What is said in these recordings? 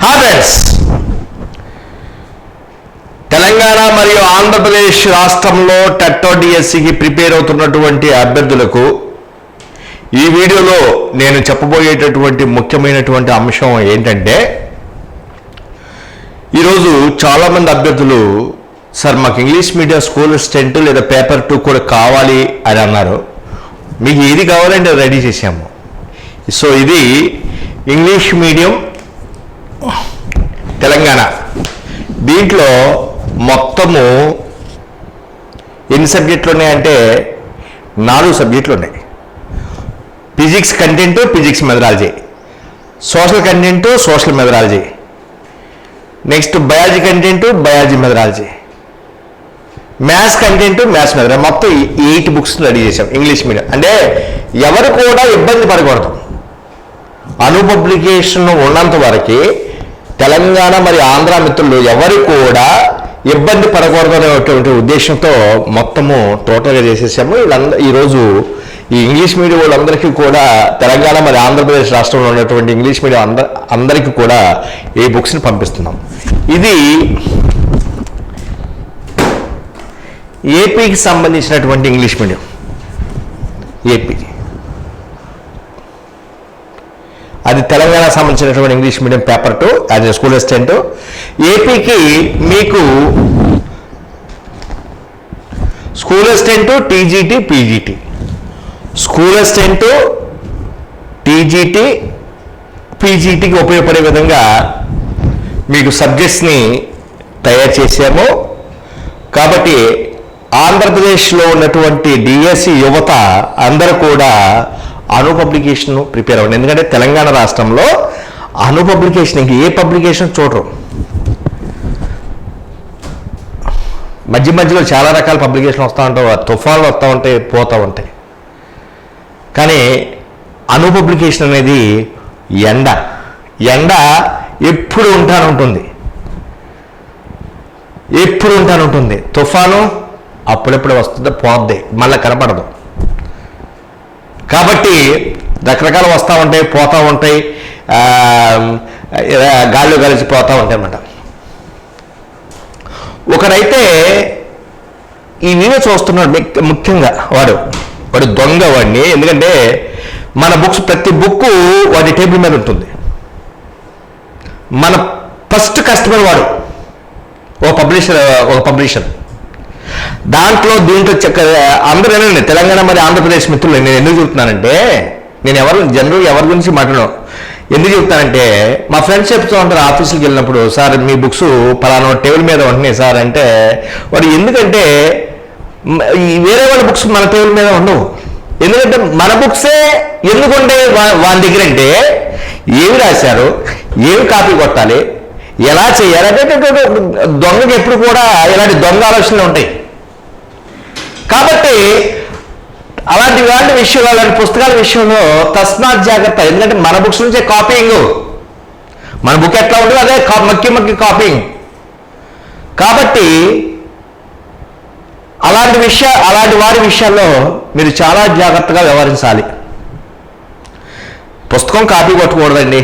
Friends Telangana మరియు ఆంధ్రప్రదేశ్ రాష్ట్రంలో టెట్టో డిఎస్సికి ప్రిపేర్ అవుతున్నటువంటి అభ్యర్థులకు ఈ వీడియోలో నేను చెప్పబోయేటటువంటి ముఖ్యమైనటువంటి అంశం ఏంటంటే ఈరోజు చాలామంది అభ్యర్థులు సార్ మాకు ఇంగ్లీష్ మీడియం స్కూల్ స్టెంట్ లేదా పేపర్ టూ కూడా కావాలి అని అన్నారు. మీకు ఏది కావాలంటే రెడీ చేసాము సో ఇది ఇంగ్లీష్ మీడియం తెలంగాణ. దీంట్లో మొత్తము ఎన్ని సబ్జెక్టులు ఉన్నాయంటే నాలుగు సబ్జెక్టులు ఉన్నాయి. Physics content physics methodology. Social content social methodology. Next biology content biology methodology. Maths content maths methodology. మొత్తం ఎయిట్ బుక్స్ రెడీ చేసాం ఇంగ్లీష్ మీడియం. అంటే ఎవరు కూడా ఇబ్బంది పడకూడదు. అను పబ్లికేషన్ ఉన్నంత వరకు తెలంగాణ మరియు ఆంధ్ర మిత్రులు ఎవరు కూడా ఇబ్బంది పడకూడదనేటువంటి ఉద్దేశంతో మొత్తము టోటల్గా చేసేసాము. వీళ్ళందరూ ఈరోజు ఈ ఇంగ్లీష్ మీడియం వాళ్ళందరికీ కూడా తెలంగాణ మరి ఆంధ్రప్రదేశ్ రాష్ట్రంలో ఉన్నటువంటి ఇంగ్లీష్ మీడియం అంద అందరికీ కూడా ఈ బుక్స్ని పంపిస్తున్నాం. ఇది ఏపీకి సంబంధించినటువంటి ఇంగ్లీష్ మీడియం. ఏపీ. అది తెలంగాణ సంబంధించినటువంటి English medium paper two as a school assistant. ఏపీకి మీకు school assistant TGT PGT. School assistant TGT పీజీటీకి ఉపయోగపడే విధంగా మీకు సబ్జెక్ట్స్ని తయారు చేసాము కాబట్టి ఆంధ్రప్రదేశ్లో ఉన్నటువంటి డిఎస్సి యువత అందరూ కూడా అను పబ్లికేషన్ ప్రిపేర్ అవ్వండి. ఎందుకంటే తెలంగాణ రాష్ట్రంలో అను పబ్లికేషన్ ఇంక ఏ పబ్లికేషన్ చూడరు. మధ్య మధ్యలో చాలా రకాల పబ్లికేషన్ వస్తూ ఉంటాయి తుఫాన్లు వస్తూ ఉంటాయి పోతూ ఉంటాయి. కానీ అను పబ్లికేషన్ అనేది ఎండ. ఎండ ఎప్పుడు ఉంటాను ఉంటుంది. ఎప్పుడు ఉంటాను ఉంటుంది. తుఫాను అప్పుడప్పుడు వస్తుంది పోద్ది. మళ్ళీ కనపడదు. కాబట్టి రకరకాలు వస్తూ ఉంటాయి పోతూ ఉంటాయి ఆ, గాల్లో పోతూ ఉంటాయి అన్నమాట. ఒకడైతే ఈ వీడియో చూస్తున్నాడు ముఖ్యంగా వాడు. వాడు దొంగ వాడిని ఎందుకంటే మన బుక్స్ ప్రతి బుక్ వాడి టేబుల్ మీద ఉంటుంది. మన ఫస్ట్ కస్టమర్ వాడు. ఓ పబ్లిషర్ ఒక పబ్లిషర్. దాంట్లో దీంట్లో చెక్క అందరూ ఏనండి తెలంగాణ మరి ఆంధ్రప్రదేశ్ మిత్రులు నేను ఎందుకు చెప్తున్నానంటే నేను ఎవరు జనరల్ ఎవరి గురించి మాట్లాడను. ఎందుకు చెప్తానంటే మా ఫ్రెండ్స్ చెప్తూ ఉంటారు ఆఫీసుకి వెళ్ళినప్పుడు సార్ మీ బుక్స్ పలానా టేబుల్ మీద ఉంటున్నాయి సార్ అంటే వాడు ఎందుకంటే వేరే వాళ్ళ బుక్స్ మన టేబుల్ మీద ఉండవు. ఎందుకంటే మన బుక్సే ఎందుకు ఉండే వాళ్ళ దగ్గర అంటే ఏమి రాశారు ఏమి కాపీ కొట్టాలి ఎలా చేయాలంటే దొంగకి ఎప్పుడు కూడా ఇలాంటి దొంగ ఆలోచనలు ఉంటాయి. కాబట్టి అలాంటి ఇలాంటి విషయంలో అలాంటి పుస్తకాల విషయంలో తస్మాత్ జాగ్రత్త. ఎందుకంటే మన బుక్స్ నుంచే కాపీయింగ్ మన బుక్ ఎట్లా ఉంటుందో అదే మక్కి మక్కి కాపీయింగ్ కాబట్టి అలాంటి విషయ అలాంటి వారి విషయాల్లో మీరు చాలా జాగ్రత్తగా వ్యవహరించాలి. పుస్తకం కాపీ కొట్టకూడదండి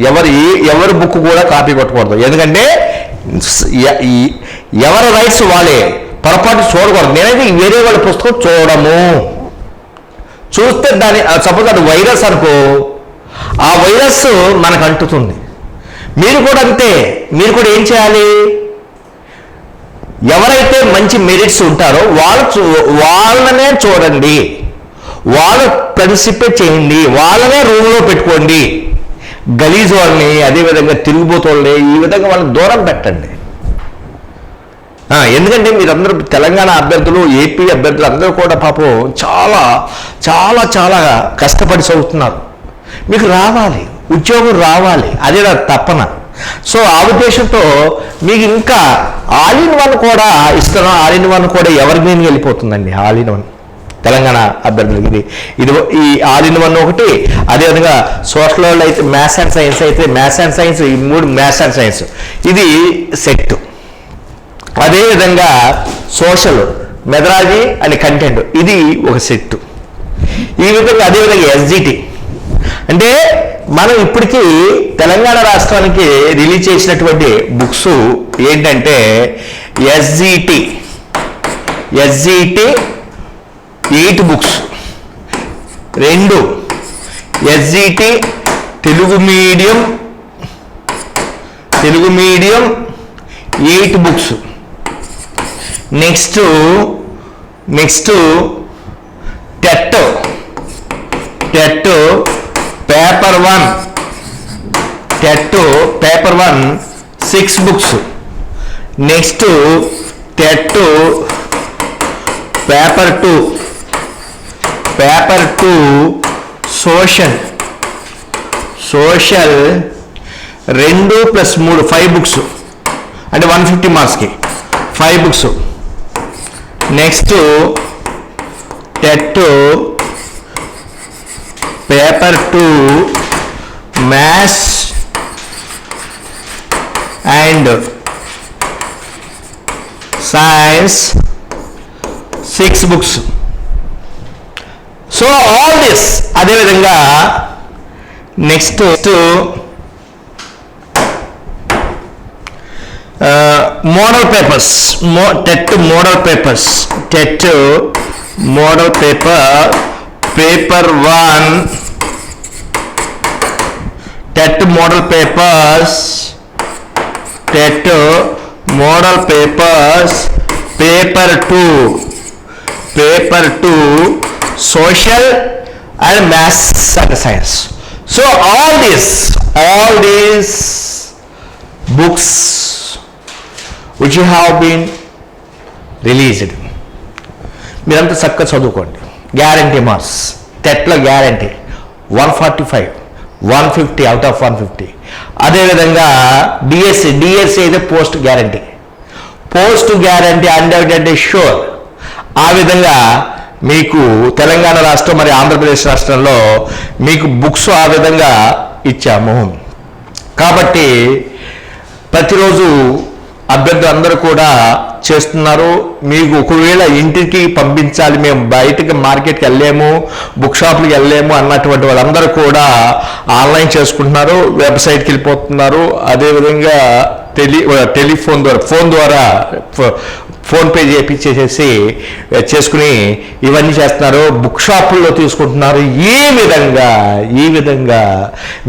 ఎవరు ఎవరి బుక్ కూడా కాపీ కొట్టకూడదు. ఎందుకంటే ఎవరి రైట్స్ వాళ్ళే. పొరపాటు చూడకూడదు. నేనైతే వేరే వాళ్ళ పుస్తకం చూడము. చూస్తే దాని సపోజ్ అది వైరస్ అనుకో ఆ వైరస్ మనకు అంటుతుంది. మీరు కూడా అంతే. మీరు కూడా ఏం చేయాలి? ఎవరైతే మంచి మెరిట్స్ ఉంటారో వాళ్ళు చూ- వాళ్ళనే చూడండి. వాళ్ళు ప్రిన్సిపే చేయండి. వాళ్ళనే రూమ్లో పెట్టుకోండి. గలీజ్ వాళ్ళని అదేవిధంగా తిరిగిపోతోళ్ళని ఈ విధంగా వాళ్ళని దూరం పెట్టండి. ఎందుకంటే మీరందరూ తెలంగాణ అభ్యర్థులు ఏపీ అభ్యర్థులు అందరూ కూడా పాపం చాలా చాలా చాలా కష్టపడి చదువుతున్నారు. మీకు రావాలి ఉద్యోగం రావాలి అదే నా తప్పన సో ఆ ఉద్దేశంతో మీకు ఇంకా ఆల్ ఇన్ వన్ కూడా ఇస్తున్నాం ఆల్ ఇన్ వన్ కూడా ఎవరి మీద వెళ్ళిపోతుందండి ఆల్ ఇన్ వన్. తెలంగాణ అభ్యర్థులకి ఇది. ఇది ఈ ఆల్ ఇన్ వన్ ఒకటి అదేవిధంగా సోషల్ వాళ్ళు అయితే మ్యాథ్స్ అండ్ సైన్స్ అయితే మ్యాథ్స్ అండ్ సైన్స్ ఈ మూడు మ్యాథ్స్ అండ్ సైన్స్. ఇది సెట్. అదేవిధంగా సోషల్ మెథడాలజీ అండ్ కంటెంట్ ఇది ఒక సెట్. ఈ విధంగా అదేవిధంగా ఎస్జిటి. అంటే మనం ఇప్పటికీ తెలంగాణ రాష్ట్రానికి రిలీజ్ చేసినటువంటి బుక్స్ ఏంటంటే ఎస్జిటి. SGT eight books. రెండు SGT Telugu medium Telugu medium eight books. Next next TET. TET paper one. TET paper one six books. Next TET paper two. Paper two social. Social రెండు plus మూడు five books. అంటే one fifty మార్క్స్కి. Five books. Next TET paper two maths and science six books. So all this అదేవిధంగా next model papers మో TET model papers TET model paper paper one TET model papers TET model papers paper two paper two social and maths and science so all these all these books which have been released మీరంతా చక్కగా చదువుకోండి. Guarantee marks టెట్లో guarantee one forty five one fifty out of one fifty అదేవిధంగా DSC DSC అయితే post guarantee post guarantee hundred sure ఆ విధంగా మీకు తెలంగాణ రాష్ట్రం మరి ఆంధ్రప్రదేశ్ రాష్ట్రంలో మీకు బుక్స్ ఆ విధంగా ఇచ్చాము. కాబట్టి ప్రతిరోజు అభ్యర్థులు అందరూ కూడా చేస్తున్నారు. మీకు ఒకవేళ ఇంటికి పంపించాలి మేము బయటకి మార్కెట్కి వెళ్ళలేము బుక్ షాప్కి వెళ్ళలేము అన్నటువంటి వాళ్ళందరూ కూడా ఆన్లైన్ చేసుకుంటున్నారు వెబ్సైట్కి వెళ్ళిపోతున్నారు. అదేవిధంగా టెలి టెలిఫోన్ ద్వారా ఫోన్ ద్వారా ఫోన్పే ఫోన్ చేపించేసేసి చేసుకుని ఇవన్నీ చేస్తున్నారు బుక్ షాపుల్లో తీసుకుంటున్నారు. ఈ విధంగా ఈ విధంగా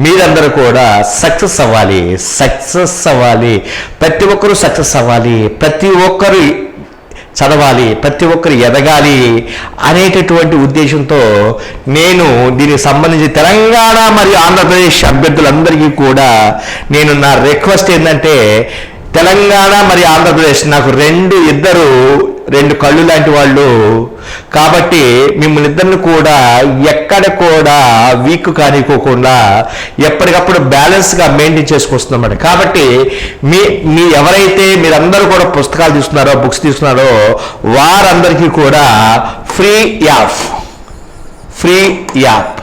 మీరందరూ కూడా సక్సెస్ అవ్వాలి సక్సెస్ అవ్వాలి. ప్రతి ఒక్కరూ సక్సెస్ అవ్వాలి ప్రతి ఒక్కరు చదవాలి ప్రతి ఒక్కరు ఎదగాలి అనేటటువంటి ఉద్దేశంతో నేను దీనికి సంబంధించి తెలంగాణ మరియు ఆంధ్రప్రదేశ్ అభ్యర్థులందరికీ కూడా నేను నా రిక్వెస్ట్ ఏంటంటే తెలంగాణ మరియు ఆంధ్రప్రదేశ్ నాకు రెండు ఇద్దరు రెండు కళ్ళు లాంటి వాళ్ళు. కాబట్టి మిమ్మల్ని ఇద్దరిని కూడా ఎక్కడ కూడా వీక్ కానికోకుండా ఎప్పటికప్పుడు బ్యాలెన్స్గా మెయింటైన్ చేసుకొస్తుందన్నమాట కాబట్టి మీ మీ ఎవరైతే మీరందరూ కూడా పుస్తకాలు తీసుకున్నారో బుక్స్ తీసుకున్నారో వారందరికీ కూడా free app free app.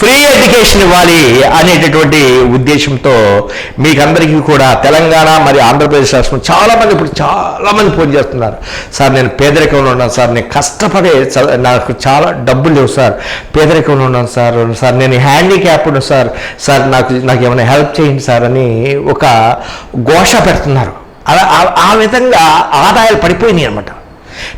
Free education ఇవ్వాలి అనేటటువంటి ఉద్దేశంతో మీకందరికీ కూడా తెలంగాణ మరియు ఆంధ్రప్రదేశ్ రాష్ట్రం చాలామంది ఇప్పుడు చాలామంది ఫోన్ చేస్తున్నారు. సార్ నేను పేదరికంలో ఉన్నాను సార్ నేను కష్టపడే నాకు చాలా డబ్బులు లేవు సార్. పేదరికంలో ఉన్నాను సార్ సార్ నేను హ్యాండిక్యాప్డ్ సార్. సార్ నాకు నాకు ఏమైనా హెల్ప్ చేయండి సార్ అని ఒక ఘోష పెడుతున్నారు. అలా ఆ- ఆ విధంగా ఆదాయాలు పడిపోయినాయి అనమాట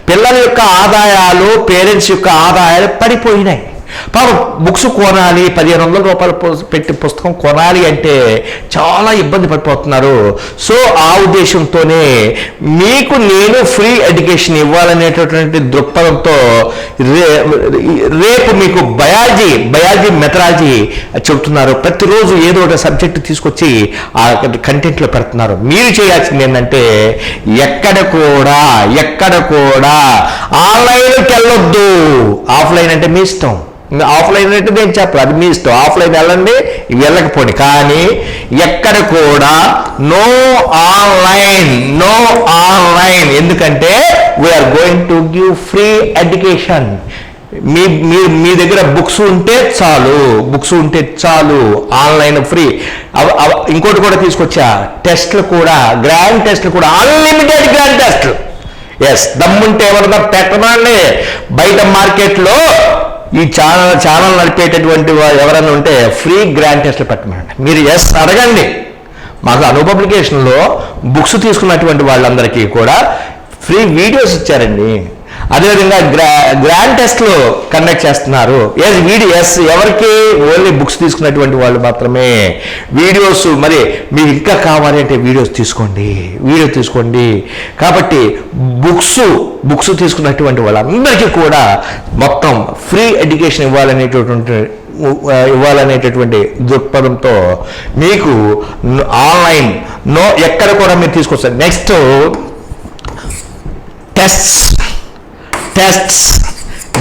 పిల్లల యొక్క ఆదాయాలు పేరెంట్స్ యొక్క ఆదాయాలు పడిపోయినాయి. పాపం బుక్స్ కొనాలి పదిహేను వందల రూపాయలు పెట్టి పుస్తకం కొనాలి అంటే చాలా ఇబ్బంది పడిపోతున్నారు. సో ఆ ఉద్దేశంతోనే మీకు నేను ఫ్రీ ఎడ్యుకేషన్ ఇవ్వాలనేటటువంటి దృక్పథంతో రే రేపు మీకు బయాలజీ బయాలజీ మెథడాలజీ చెబుతున్నారు. ప్రతిరోజు ఏదో ఒక సబ్జెక్ట్ తీసుకొచ్చి ఆ కంటెంట్లో పెడుతున్నారు. మీరు చేయాల్సింది ఏంటంటే ఎక్కడ కూడా ఎక్కడ కూడా ఆన్లైన్కి వెళ్ళొద్దు. ఆఫ్లైన్ అంటే మీ ఇష్టం. ఆఫ్లైన్ అంటే నేను చెప్పను. అది మీ ఇష్టం. ఆఫ్లైన్ వెళ్ళండి వెళ్ళకపోండి. కానీ ఎక్కడ కూడా నో ఆన్లైన్ నో ఆన్లైన్. ఎందుకంటే we're going to give free education మీ మీ మీ దగ్గర బుక్స్ ఉంటే చాలు బుక్స్ ఉంటే చాలు ఆన్లైన్ ఫ్రీ. అవ- ఇంకోటి కూడా తీసుకొచ్చా? టెస్ట్లు కూడా గ్రాండ్ టెస్ట్లు కూడా అన్లిమిటెడ్ గ్రాండ్ టెస్ట్లు. ఎస్ దమ్ముంటే ఎవరన్నా పెట్టమండి బయట మార్కెట్లో ఈ ఛానల్ ఛానల్ నడిపేటటువంటి ఎవరైనా ఉంటే ఫ్రీ గ్రాండ్ టెస్ట్లు పెట్టమనండి. మీరు ఎస్ అడగండి. మాకు అను పబ్లికేషన్లో బుక్స్ తీసుకున్నటువంటి వాళ్ళందరికీ కూడా ఫ్రీ వీడియోస్ ఇచ్చారండి. అదేవిధంగా గ్రా గ్రాండ్ టెస్ట్లు కండక్ట్ చేస్తున్నారు. ఎస్ వీడియో ఎస్ ఎవరికి ఓన్లీ బుక్స్ తీసుకున్నటువంటి వాళ్ళు మాత్రమే. వీడియోస్ మరి మీకు ఇంకా కావాలి అంటే వీడియోస్ తీసుకోండి వీడియో తీసుకోండి. కాబట్టి బుక్స్ బుక్స్ తీసుకున్నటువంటి వాళ్ళందరికీ కూడా మొత్తం ఫ్రీ ఎడ్యుకేషన్ ఇవ్వాలనేటటువంటి ఇవ్వాలనేటటువంటి దృక్పథంతో మీకు ఆన్లైన్ నో ఎక్కడ కూడా మీరు తీసుకొస్తారు. Next test tests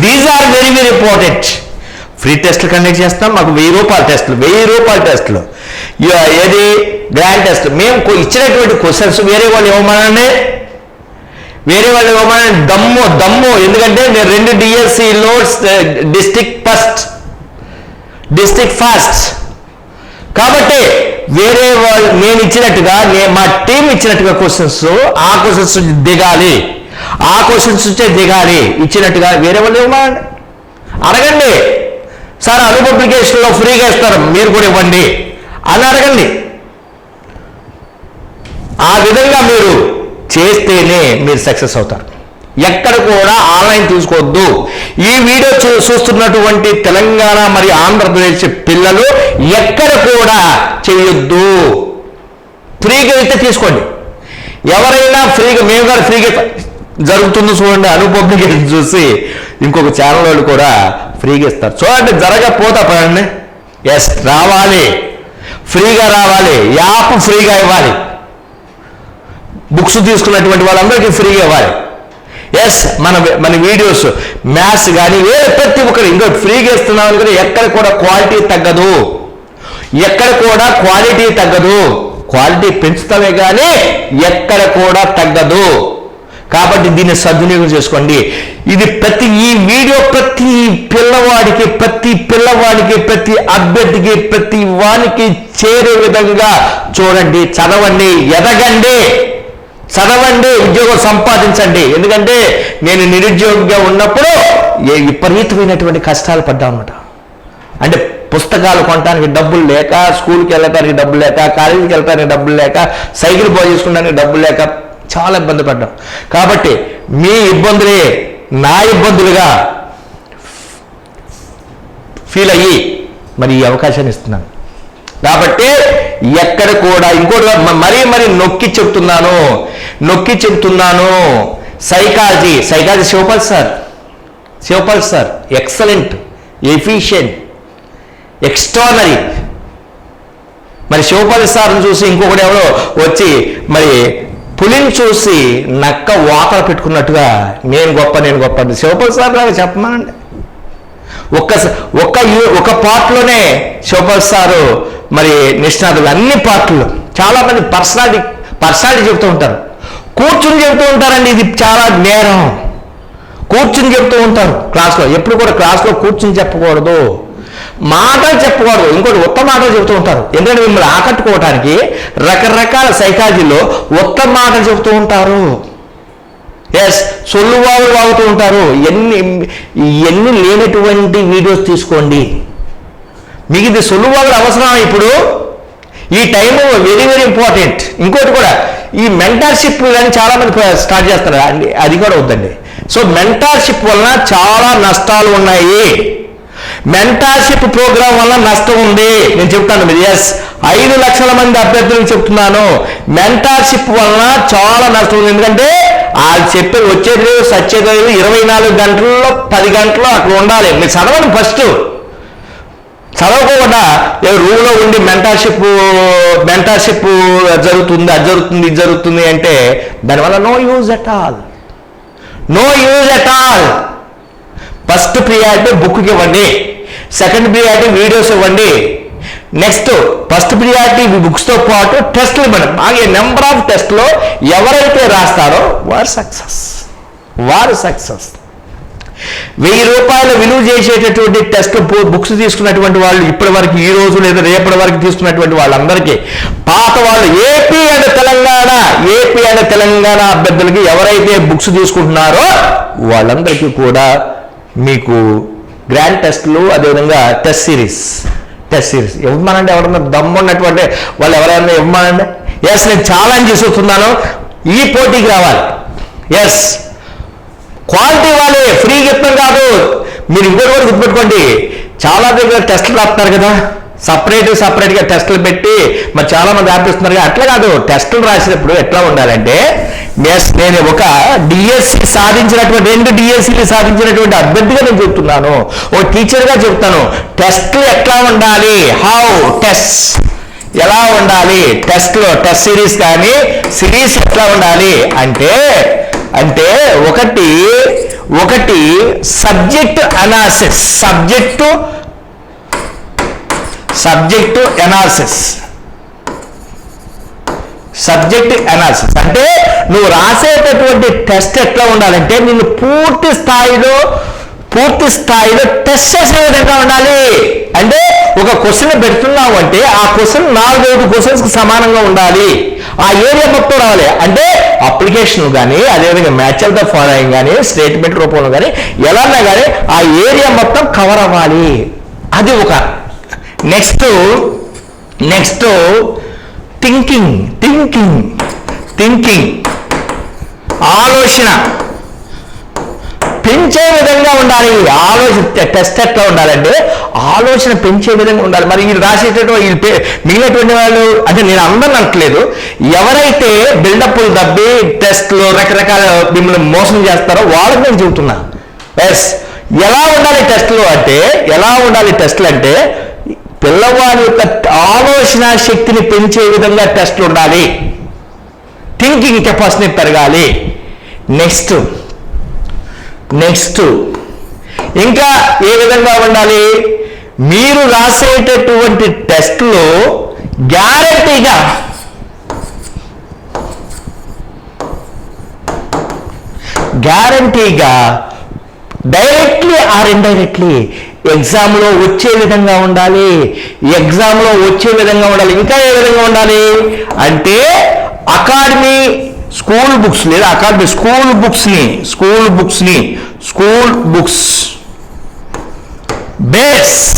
these are very very important free టెస్ట్లు కండక్ట్ చేస్తాం మాకు వెయ్యి రూపాయల టెస్టులు వెయ్యి రూపాయల టెస్టులు ఏది? గ్రాండ్ టెస్ట్ మేము ఇచ్చినటువంటి క్వశ్చన్స్ వేరే వాళ్ళు ఇవ్వమనండి. వేరే వాళ్ళు ఇవ్వమని దమ్ము దమ్ము. ఎందుకంటే నేను రెండు డిఎస్సిలో డిస్టిక్ ఫస్ట్ డిస్టిక్ ఫస్ట్ కాబట్టి వేరే వాళ్ళు నేను ఇచ్చినట్టుగా మా టీం ఇచ్చినట్టుగా క్వశ్చన్స్ ఆ క్వశ్చన్స్ దిగాలి. ఆ క్వశ్చన్స్ నుంచే దిగాలి. ఇచ్చినట్టుగా వేరే వాళ్ళు ఇవ్వమండి అడగండి. సార్ అను పబ్లికేషన్లో ఫ్రీగా ఇస్తారు. మీరు కూడా ఇవ్వండి. అని అడగండి. ఆ విధంగా మీరు చేస్తేనే మీరు సక్సెస్ అవుతారు. ఎక్కడ కూడా ఆన్లైన్ తీసుకోవద్దు. ఈ వీడియో చూ- చూస్తున్నటువంటి తెలంగాణ మరియు ఆంధ్రప్రదేశ్ పిల్లలు ఎక్కడ కూడా చేయొద్దు. ఫ్రీగా అయితే తీసుకోండి. ఎవరైనా ఫ్రీగా మేము కూడా ఫ్రీగా జరుగుతుందో చూడండి అను పబ్లికేషన్ చూసి ఇంకొక ఛానల్ వాళ్ళు కూడా ఫ్రీగా ఇస్తారు. చూడండి జరగకపోతా పడండి ఎస్ రావాలి. ఫ్రీగా రావాలి. యాప్ ఫ్రీగా ఇవ్వాలి. బుక్స్ తీసుకున్నటువంటి వాళ్ళందరికీ ఫ్రీగా ఇవ్వాలి. ఎస్ మన మన వీడియోస్ మ్యాథ్స్ కానీ ఏ ప్రతి ఒక్కరు ఇంకో ఫ్రీగా ఇస్తున్నాం అనుకుని ఎక్కడ కూడా క్వాలిటీ తగ్గదు. ఎక్కడ కూడా క్వాలిటీ తగ్గదు. క్వాలిటీ పెంచుతామే కానీ ఎక్కడ కూడా తగ్గదు. కాబట్టి దీన్ని సద్వినియోగం చేసుకోండి. ఇది ప్రతి ఈ వీడియో ప్రతి పిల్లవాడికి ప్రతి పిల్లవాడికి ప్రతి అభ్యర్థికి ప్రతి వానికి చేరే విధంగా చూడండి చదవండి ఎదగండి. చదవండి ఉద్యోగం సంపాదించండి. ఎందుకంటే నేను నిరుద్యోగిగా ఉన్నప్పుడు ఏ విపరీతమైనటువంటి కష్టాలు పడ్డా అనమాట అంటే పుస్తకాలు కొనడానికి డబ్బులు లేక స్కూల్కి వెళ్ళటానికి డబ్బులు లేక కాలేజీకి వెళ్ళటానికి డబ్బులు లేక సైకిల్ బాగు చేసుకోవడానికి డబ్బులు లేక చాలా ఇబ్బంది పడ్డాం. కాబట్టి మీ ఇబ్బందులే నా ఇబ్బందులుగా ఫీల్ అయ్యి మరి ఈ అవకాశాన్ని ఇస్తున్నాను. కాబట్టి ఎక్కడ కూడా ఇంకోటి మరీ మరీ నొక్కి చెప్తున్నాను నొక్కి చెప్తున్నాను. Psychology psychology Shivapal sir Shivapal sir excellent efficient extraordinary. మరి శివపాల్ సార్ని చూసి ఇంకొకటి ఎవరో వచ్చి మరి పులిని చూసి నక్క వాతలు పెట్టుకున్నట్టుగా నేను గొప్ప నేను గొప్ప అని శివపాల్ సార్ లాగా చెప్పమానండి. ఒక్క ఒక్క ఒక పార్ట్లోనే శివపాల్ సారు మరి నిష్ణాతులు అన్ని పార్ట్లు చాలా మంది పర్సనాలిటీ పర్సనాలిటీ చెబుతూ ఉంటారు. కూర్చుని చెబుతూ ఉంటారండి ఇది చాలా నేరం. కూర్చుని చెప్తూ ఉంటారు క్లాస్లో. ఎప్పుడు కూడా క్లాస్లో కూర్చుని చెప్పకూడదు. మాటలు చెప్పకూడదు. ఇంకోటి ఉత్తమ మాటలు చెబుతూ ఉంటారు. ఎందుకంటే మిమ్మల్ని ఆకట్టుకోవడానికి రకరకాల సైకాలజీలో ఉత్తమ మాటలు చెబుతూ ఉంటారు. ఎస్ సొల్లు వాగులు వాగుతూ ఉంటారు. ఎన్ని ఎన్ని లేనటువంటి వీడియోస్ తీసుకోండి. మీకు ఇది సొల్లు వాగులు అవసరం ఇప్పుడు. ఈ టైం వెరీ వెరీ ఇంపార్టెంట్. ఇంకోటి కూడా ఈ మెంటార్షిప్ కానీ చాలామంది స్టార్ట్ చేస్తారు. అండి అది కూడా వద్దండి. సో మెంటార్షిప్ వలన చాలా నష్టాలు ఉన్నాయి. మెంటార్షిప్ ప్రోగ్రామ్ వల్ల నష్టం ఉంది. నేను చెప్తాను మీరు ఎస్ ఐదు లక్షల మంది అభ్యర్థులకు చెప్తున్నాను. మెంటార్షిప్ వలన చాలా నష్టం ఉంది. ఎందుకంటే వాళ్ళు చెప్పే వచ్చేది సత్యదేవి ఇరవై నాలుగు గంటల్లో పది గంటల్లో అక్కడ ఉండాలి. మీరు చదవండి ఫస్ట్ చదవకుండా రూమ్లో ఉండి మెంటార్షిప్ మెంటార్షిప్ జరుగుతుంది అది జరుగుతుంది ఇది జరుగుతుంది అంటే దానివల్ల no use at all no use at all first priority బుక్కి ఇవ్వండి. సెకండ్ ప్రియారిటీ వీడియోస్ ఇవ్వండి. నెక్స్ట్ ఫస్ట్ ప్రియారిటీ బుక్స్తో పాటు టెస్ట్లు ఇవ్వండి. అలాగే నెంబర్ ఆఫ్ టెస్ట్లో ఎవరైతే రాస్తారో వారు సక్సెస్ వారు సక్సెస్ వెయ్యి రూపాయలు విలువ చేసేటటువంటి టెస్ట్ బుక్స్ తీసుకున్నటువంటి వాళ్ళు ఇప్పటి వరకు ఈ రోజు లేదా రేపటి వరకు తీసుకున్నటువంటి వాళ్ళందరికీ పాత వాళ్ళు AP and Telangana AP and Telangana అభ్యర్థులకి ఎవరైతే బుక్స్ తీసుకుంటున్నారో వాళ్ళందరికీ కూడా మీకు గ్రాండ్ టెస్ట్లు అదేవిధంగా టెస్ట్ సిరీస్ టెస్ట్ సిరీస్ ఇవ్వమనండి ఎవరన్నా దమ్మున్నటువంటి వాళ్ళు ఎవరైనా ఇవ్వమనండి? ఎస్ నేను ఛాలెంజ్ చేస్తున్నాను ఈ పోటీకి రావాలి. ఎస్ క్వాలిటీ వాళ్ళే ఫ్రీగా ఇస్తాం కాదు. మీరు ఇంకోటి కూడా గుర్తుపెట్టుకోండి. చాలా దగ్గర టెస్టులు రాస్తున్నారు కదా. సపరేట్ సపరేట్గా టెస్టులు పెట్టి మరి చాలా మంది ఆపిస్తున్నారు కదా. అట్లా కాదు. టెస్టులు రాసినప్పుడు ఎట్లా ఉండాలంటే నేను ఒక డిఎస్సి సాధించినటువంటి రెండు డిఎస్సీలు సాధించినటువంటి అభ్యర్థిగా నేను చెప్తున్నాను. ఓ టీచర్గా చెప్తాను. టెస్ట్లు ఎట్లా ఉండాలి? హౌ టెస్ట్ ఎలా ఉండాలి? టెస్ట్లో టెస్ట్ సిరీస్ కానీ సిరీస్ ఎట్లా ఉండాలి? అంటే అంటే ఒకటి ఒకటి subject analysis subject subject analysis subject analysis. అంటే నువ్వు రాసేటటువంటి టెస్ట్ ఎట్లా ఉండాలంటే నిన్ను పూర్తి స్థాయిలో పూర్తి స్థాయిలో టెస్ట్ చేసే విధంగా ఉండాలి. అంటే ఒక క్వశ్చన్ పెడుతున్నావు అంటే ఆ క్వశ్చన్ నాలుగైదు క్వశ్చన్స్ క్వశ్చన్స్కి సమానంగా ఉండాలి. ఆ ఏరియా మొత్తం రావాలి. అంటే అప్లికేషన్ కానీ అదేవిధంగా మ్యాచ్ ఆఫ్ ద ఫాలోయింగ్ కానీ స్టేట్మెంట్ రూపంలో కానీ ఎలాన్నా కానీ ఆ ఏరియా మొత్తం కవర్ అవ్వాలి. అది ఒక. Next next thinking thinking thinking ఆలోచన. పెంచే విధంగా ఉండాలి. ఆలోచన టెస్ట్ ఎట్లా ఉండాలంటే ఆలోచన పెంచే విధంగా ఉండాలి. మరి వీళ్ళు రాసేటటువంటి వీళ్ళు మిగిలినటువంటి వాళ్ళు అంటే నేను అందరిని అనట్లేదు. ఎవరైతే బిల్డప్లు దబ్బి టెస్ట్లు రకరకాల మిమ్మల్ని మోసం చేస్తారో వాళ్ళకి నేను చెబుతున్నా. ఎస్ ఎలా ఉండాలి టెస్ట్లు అంటే ఎలా ఉండాలి టెస్ట్లు అంటే పిల్లవాడి యొక్క ఆలోచన శక్తిని పెంచే విధంగా టెస్ట్లు ఉండాలి. థింకింగ్ కెపాసిటీ పెరగాలి. నెక్స్ట్ నెక్స్ట్ ఇంకా ఏ విధంగా ఉండాలి? మీరు రాసేటటువంటి టెస్ట్లో గ్యారంటీగా గ్యారంటీగా డైరెక్ట్లీ ఆర్ ఇండైరెక్ట్లీ ఎగ్జామ్లో వచ్చే విధంగా ఉండాలి. ఎగ్జామ్లో వచ్చే విధంగా ఉండాలి. ఇంకా ఏ విధంగా ఉండాలి? అంటే అకాడమీ స్కూల్ బుక్స్ లేదా అకాడమీ స్కూల్ బుక్స్ని స్కూల్ బుక్స్ని స్కూల్ బుక్స్ బేస్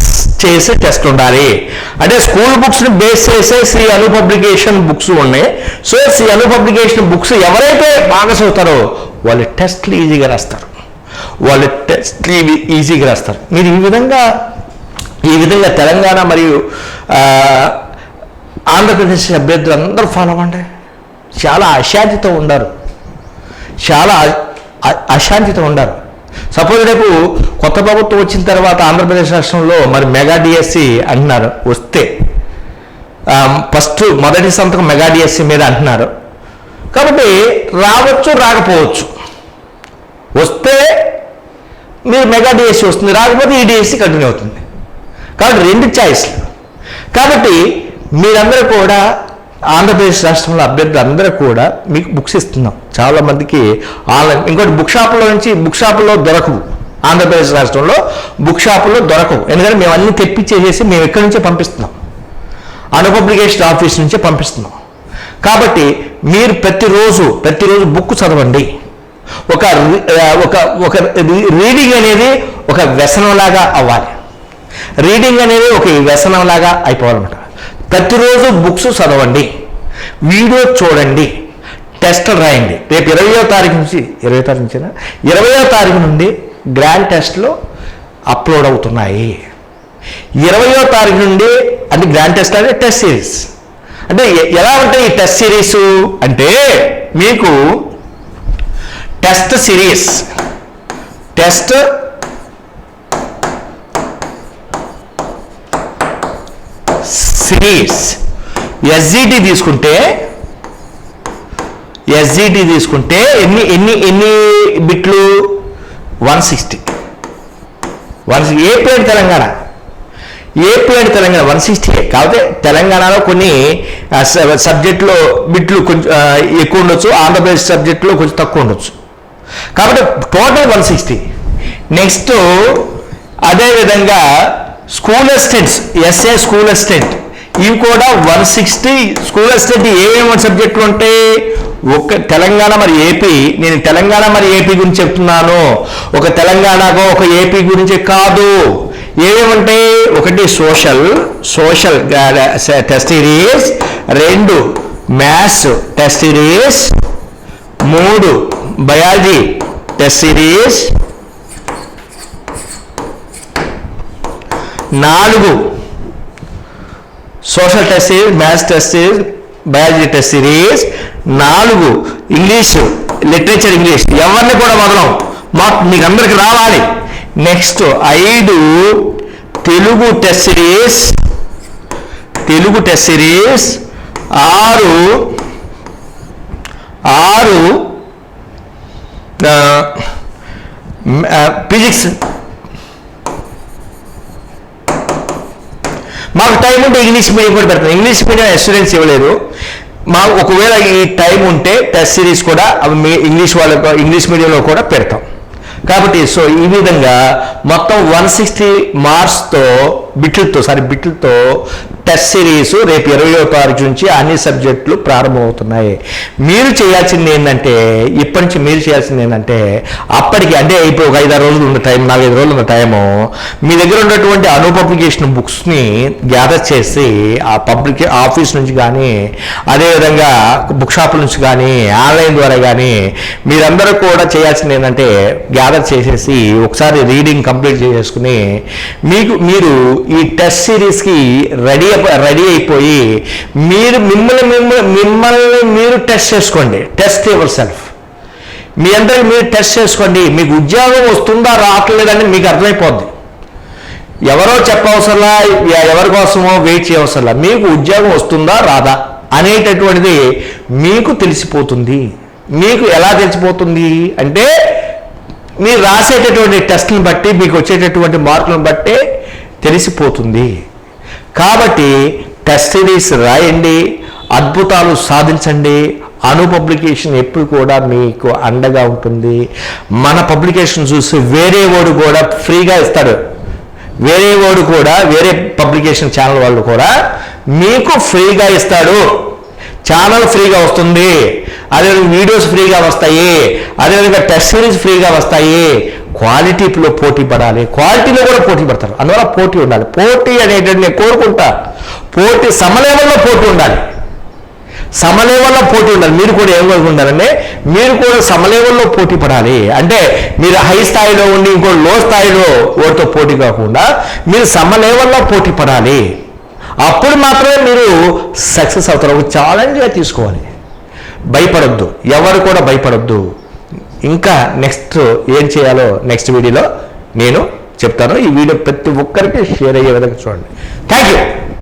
చేసే టెస్ట్ ఉండాలి. అంటే స్కూల్ బుక్స్ని బేస్ చేసే శ్రీ అను పబ్లికేషన్ బుక్స్ ఉన్నాయి. So Shri Anu publication books ఎవరైతే బాగా చదువుతారో వాళ్ళు టెస్ట్లు ఈజీగా రాస్తారు. వాళ్ళు టెస్ట్లు ఇవి ఈజీగా రాస్తారు. మీరు ఈ విధంగా ఈ విధంగా తెలంగాణ మరియు ఆంధ్రప్రదేశ్ అభ్యర్థులు అందరూ ఫాలో అవ్వండి. చాలా అశాంతితో ఉండారు. చాలా అ- అశాంతితో ఉండారు. సపోజ్ రేపు కొత్త ప్రభుత్వం వచ్చిన తర్వాత ఆంధ్రప్రదేశ్ రాష్ట్రంలో మరి మెగా డిఎస్సి అంటున్నారు వస్తే ఫస్ట్ మొదటి సంతకం మెగా డిఎస్సి మీద అంటున్నారు. కాబట్టి రావచ్చు రాకపోవచ్చు. వస్తే మీరు మెగా డిఎస్సి వస్తుంది రాకపోతే ఈ డిఎస్సి కంటిన్యూ అవుతుంది. కాబట్టి రెండు ఛాయిస్లు కాబట్టి మీరందరూ కూడా ఆంధ్రప్రదేశ్ రాష్ట్రంలో అభ్యర్థులు అందరూ కూడా మీకు బుక్స్ ఇస్తున్నాం. చాలా మందికి ఆన్లైన్ ఇంకోటి బుక్ షాపులో నుంచి బుక్ షాపులో దొరకవు. ఆంధ్రప్రదేశ్ రాష్ట్రంలో బుక్ షాపులో దొరకవు. ఎందుకంటే మేము అన్ని తెప్పించేసేసి మేము ఎక్కడి నుంచే పంపిస్తున్నాం. అన్పబ్లికేషన్ ఆఫీస్ నుంచే పంపిస్తున్నాం. కాబట్టి మీరు ప్రతిరోజు ప్రతిరోజు బుక్ చదవండి. ఒక ఒక ఒక రీ- రీడింగ్ అనేది ఒక వ్యసనంలాగా అవ్వాలి. రీడింగ్ అనేది ఒక వ్యసనంలాగా అయిపోవాలన్నమాట. ప్రతిరోజు బుక్స్ చదవండి వీడియో చూడండి టెస్ట్ రాయండి. రేపు ఇరవయో తారీఖు నుంచి ఇరవై తారీఖు నుంచేనా? ఇరవయో తారీఖు నుండి గ్రాండ్ టెస్ట్లు అప్లోడ్ అవుతున్నాయి. ఇరవయో తారీఖు నుండి అంటే గ్రాండ్ టెస్ట్ అంటే టెస్ట్ సిరీస్ అంటే ఎలా ఉంటాయి ఈ టెస్ట్ సిరీస్ అంటే మీకు test series test series SGT తీసుకుంటే ఎస్జిటి తీసుకుంటే ఎన్ని ఎన్ని ఎన్ని బిట్లు? One sixty one AP and Telangana? AP and Telangana? One sixty కాకపోతే తెలంగాణలో కొన్ని సబ్జెక్టులో బిట్లు కొంచెం ఎక్కువ ఉండొచ్చు. ఆంధ్రప్రదేశ్ సబ్జెక్టులో కొంచెం తక్కువ ఉండొచ్చు. కాబట్టి టోటల్ వన్ సిక్స్టీ. నెక్స్ట్ అదేవిధంగా school assistants SA school assistant ఇవి కూడా వన్ సిక్స్టీ స్కూల్ అసిస్టెంట్ ఏమేమి సబ్జెక్టులు ఉంటాయి ఒక తెలంగాణ మరి ఏపీ. నేను తెలంగాణ మరి ఏపీ గురించి చెప్తున్నాను. ఒక తెలంగాణకు ఒక ఏపీ గురించి కాదు. ఏమేమంటే ఒకటి సోషల్ సోషల్ టెస్ట్ సిరీస్ రెండు మ్యాథ్స్ టెస్ట్ సిరీస్ మూడు బయాలజీ టెస్ట్ సిరీస్ నాలుగు social test series maths test series biology test series నాలుగు ఇంగ్లీషు లిటరేచర్ ఇంగ్లీష్. ఎవరిని కూడా వదలం. మా మీకు అందరికి రావాలి. నెక్స్ట్ ఐదు Telugu test series Telugu test series ఆరు ఆరు ఫిజిక్స్. మాకు టైం ఉంటే ఇంగ్లీష్ మీడియం కూడా పెడతాం. ఇంగ్లీష్ మీడియం స్టూడెంట్స్ ఇవ్వలేదు. మా ఒకవేళ ఈ టైం ఉంటే టెస్ట్ సిరీస్ కూడా అవి మీ ఇంగ్లీష్ వాళ్ళకు ఇంగ్లీష్ మీడియంలో కూడా పెడతాం. కాబట్టి సో ఈ విధంగా మొత్తం వన్ సిక్స్టీ మార్క్స్తో బిట్లతో సారీ బిట్లతో టెస్ట్ సిరీస్ రేపు ఇరవయో తారీఖు నుంచి అన్ని సబ్జెక్టులు ప్రారంభమవుతున్నాయి. మీరు చేయాల్సింది ఏంటంటే ఇప్పటి నుంచి మీరు చేయాల్సింది ఏంటంటే అప్పటికి అంటే ఇప్పుడు ఒక ఐదారు రోజులు ఉన్న టైం నాలుగైదు రోజులు ఉన్న టైము మీ దగ్గర ఉన్నటువంటి అను పబ్లికేషన్ బుక్స్ని గ్యాదర్ చేసి ఆ పబ్లిక్ ఆఫీస్ నుంచి కానీ అదేవిధంగా బుక్ షాప్ నుంచి కానీ ఆన్లైన్ ద్వారా కానీ మీరందరూ కూడా చేయాల్సింది ఏంటంటే గ్యాదర్ చేసేసి ఒకసారి రీడింగ్ కంప్లీట్ చేసేసుకుని మీకు మీరు ఈ టెస్ట్ సిరీస్కి రెడీ రెడీ అయిపోయి మీరు మిమ్మల్ని మిమ్మల్ని మిమ్మల్ని మీరు టెస్ట్ చేసుకోండి. టెస్ట్ యువర్ సెల్ఫ్ మీ అందరికి మీరు టెస్ట్ చేసుకోండి. మీకు ఉద్యోగం వస్తుందా రావట్లేదని మీకు అర్థమైపోద్ది. ఎవరో చెప్పవసరలా ఎవరి కోసమో వెయిట్ చేయవసరలా. మీకు ఉద్యోగం వస్తుందా రాదా అనేటటువంటిది మీకు తెలిసిపోతుంది. మీకు ఎలా తెలిసిపోతుంది అంటే మీరు రాసేటటువంటి టెస్ట్ని బట్టి మీకు వచ్చేటటువంటి మార్కులను బట్టే తెలిసిపోతుంది. కాబట్టి టెస్ట్ సిరీస్ రాయండి అద్భుతాలు సాధించండి. అను పబ్లికేషన్ ఎప్పుడు కూడా మీకు అండగా ఉంటుంది. మన పబ్లికేషన్ చూసి వేరే వాడు కూడా ఫ్రీగా ఇస్తాడు. వేరే వాడు కూడా వేరే పబ్లికేషన్ ఛానల్ వాళ్ళు కూడా మీకు ఫ్రీగా ఇస్తాడు. ఛానల్ ఫ్రీగా వస్తుంది. అదేవిధంగా వీడియోస్ ఫ్రీగా వస్తాయి. అదేవిధంగా టెస్ట్ సిరీస్ ఫ్రీగా వస్తాయి. క్వాలిటీలో పోటీ పడాలి క్వాలిటీలో కూడా పోటీ పడతారు. అందువల్ల పోటీ ఉండాలి. పోటీ అనేటువంటి నేను కోరుకుంటా. పోటీ సమలేవల్లో పోటీ ఉండాలి. సమలేవల్లో పోటీ ఉండాలి. మీరు కూడా ఏం ఉండాలంటే మీరు కూడా సమలేవల్లో పోటీ పడాలి. అంటే మీరు హై స్థాయిలో ఉండి ఇంకో లో స్థాయిలో ఓటితో పోటీ కాకుండా మీరు సమలేవల్లో పోటీ పడాలి. అప్పుడు మాత్రమే మీరు సక్సెస్ అవుతారు. ఒక ఛాలెంజ్గా తీసుకోవాలి. భయపడద్దు. ఎవరు కూడా భయపడద్దు. ఇంకా నెక్స్ట్ ఏం చేయాలో నెక్స్ట్ వీడియోలో నేను చెప్తాను. ఈ వీడియో ప్రతి ఒక్కరికి షేర్ అయ్యే విధంగా చూడండి. Thank you